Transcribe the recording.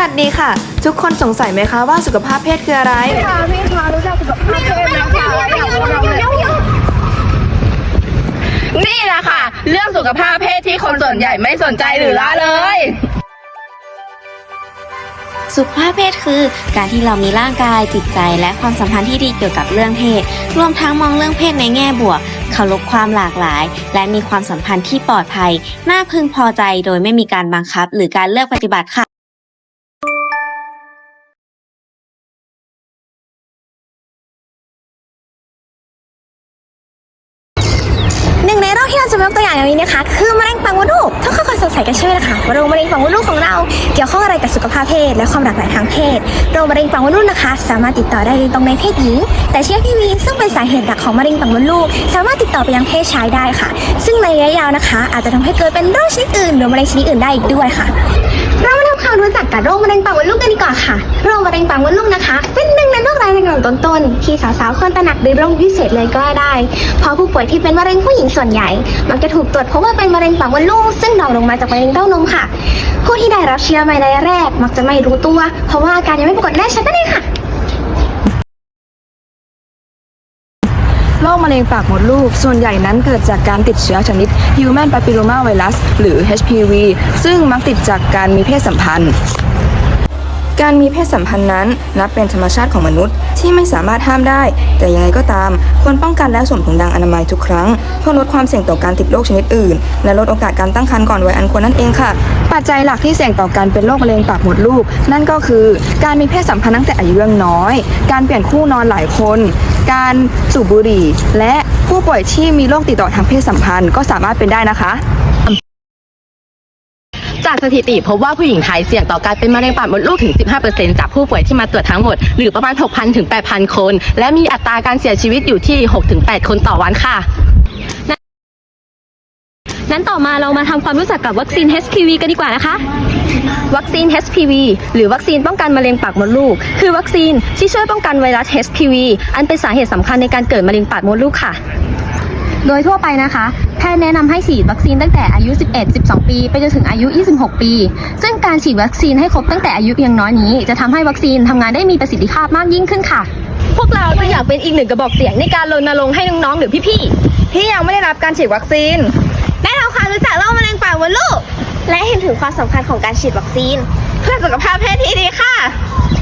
วัสดีค่ะ ทุกคนสงสัยไหมคะว่าสุขภาพเพศคืออะไรค่ะพี่คะรู้จักสุขภาพเพศไหมคะอยากรู้เราเลยนี่แหละค่ะ เรื่องสุขภาพเพศที่คนส่วนใหญ่ไม่สนใจหรือละเลย สุขภาพเพศคือ การที่เรามีร่างกายจิตใจและความสัมพันธ์ที่ดีเกี่ยวกับเรื่องเพศ รวมทั้งมองเรื่องเพศในแง่บวก เคารพความหลากหลาย และมีความสัมพันธ์ที่ปลอดภัย น่าพึงพอใจโดยไม่มีการบังคับ หรือการเลือกปฏิบัติค่ะ โรคที่เราจะยกตัวอย่างในวันนี้นะคะ คือมะเร็งปากมดลูกถ้าใครสงสัยกันใช่ไหมล่ะคะว่าโรคมะเร็งปากมดลูกของเราเกี่ยวข้องอะไรกับสุขภาพเพศและความหลากหลายทางเพศโรคมะเร็งปากมดลูกนะคะ สามารถติดต่อได้โดยตรงในเพศหญิง แต่เชื้อพีวีซึ่งเป็นสาเหตุหลักของมะเร็งปากมดลูก สามารถติดต่อไปยังเพศชายได้ค่ะ ซึ่งในระยะยาวนะคะ อาจจะทำให้เกิดเป็นโรคชนิดอื่น หรือมะเร็งชนิดอื่นได้อีกด้วยค่ะ เรามาทำความรู้จักกับโรคมะเร็งปากมดลูกกันดีกว่าค่ะโรคมะเร็งปากมดลูก ต้นๆ ที่สาวๆควรตระหนักหรือโรคพิเศษเลยก็ได้ เพราะผู้ป่วยที่เป็นมะเร็งผู้หญิงส่วนใหญ่ มักจะถูกตรวจพบว่าเป็นมะเร็งปากมดลูกซึ่งรองลงมาจากมะเร็งเต้านมค่ะ ผู้ที่ได้รับเชื้อในระยะแรก มักจะไม่รู้ตัว เพราะว่าอาการยังไม่ปรากฏแน่ชัดนั่นเองค่ะโรคมะเร็งปากมดลูก ส่วนใหญ่นั้นเกิดจากการติดเชื้อชนิด Human Papilloma Virus หรือ HPV ซึ่งมักติดจากการมีเพศสัมพันธ์ การมีเพศสัมพันธ์นั้นนับเป็นธรรมชาติของมนุษย์ ที่ไม่สามารถห้ามได้ แต่ยังไงก็ตาม ควรป้องกันและสวมถุงยางอนามัยทุกครั้ง เพื่อลดความเสี่ยงต่อการติดโรคชนิดอื่น และลดโอกาสการตั้งครรภ์ก่อนวัยอันควรนั่นเองค่ะ ปัจจัยหลักที่เสี่ยงต่อการเป็นโรคมะเร็งปากมดลูก นั่นก็คือ การมีเพศสัมพันธ์ตั้งแต่อายุยังน้อย การเปลี่ยนคู่นอนหลายคน การสูบบุหรี่ และผู้ป่วยที่มีโรคติดต่อทางเพศสัมพันธ์ก็สามารถเป็นได้นะคะ จากสถิติพบว่าผู้หญิงไทยเสี่ยงต่อการเป็นมะเร็งปากมดลูกถึง 15%จากผู้ป่วยที่มาตรวจทั้งหมด หรือประมาณ 6,000 ถึง 8,000 คน และมีอัตราการเสียชีวิตอยู่ที่ 6-8 คนต่อวันค่ะนั้นต่อมาเรามาทำความรู้จักกับวัคซีน HPV กันดีกว่านะคะ วัคซีน HPV หรือวัคซีนป้องกันมะเร็งปากมดลูก คือวัคซีนที่ช่วยป้องกันไวรัส HPV อันเป็นสาเหตุสำคัญในการเกิดมะเร็งปากมดลูกค่ะ โดยทั่วไปนะคะ แพทย์แนะนำให้ฉีดวัคซีนตั้งแต่อายุ 11 12 ปี ไปจนถึงอายุ 26 ปี ซึ่งการฉีดวัคซีนให้ครบตั้งแต่อายุเพียงน้อยนี้ จะทำให้วัคซีนทำงานได้มีประสิทธิภาพมากยิ่งขึ้นค่ะ พวกเราจะอยากเป็นอีกหนึ่งกระบอกเสียงในการรณรงค์ให้น้องๆหรือพี่ๆที่ยังไม่ได้รับการฉีดวัคซีนได้ทำความรู้จักโรคมะเร็งปากมดลูกและเห็นถึงความสำคัญของการฉีดวัคซีน เพื่อสุขภาพเพศที่ดีค่ะแล้วมาฉีดวัคซีนกันเยอะๆนะคะ